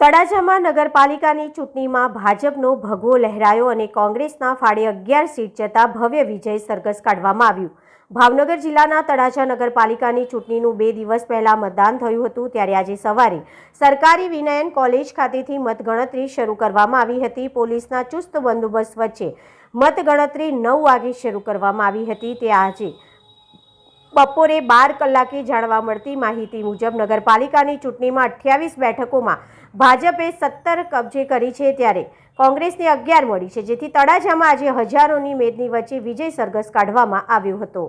તળાજામાં નગરપાલિકાની ચૂંટણીમાં ભાજપનો ભગવો લહેરાયો અને કોંગ્રેસના ફાળે અગિયાર સીટ જતા ભવ્ય વિજય સરઘસ કાઢવામાં આવ્યું. ભાવનગર જિલ્લાના તળાજા નગરપાલિકાની ચૂંટણીનું બે દિવસ પહેલા મતદાન થયું હતું, ત્યારે આજે સવારે સરકારી વિનયન કોલેજ ખાતેથી મતગણતરી શરૂ કરવામાં આવી હતી. પોલીસના ચુસ્ત બંદોબસ્ત વચ્ચે મતગણતરી નવ વાગે શરૂ કરવામાં આવી હતી. તે આજે બપોરે બાર કલાકે જાણવા મળતી માહિતી મુજબ નગરપાલિકાની ચૂંટણીમાં અઠ્યાવીસ બેઠકોમાં ભાજપે સત્તર કબજે કરી છે ત્યારે કોંગ્રેસને અગિયાર મળી છે, જેથી તળાજામાં આજે હજારોની મેદની વચ્ચે વિજય સરઘસ કાઢવામાં આવ્યો હતો.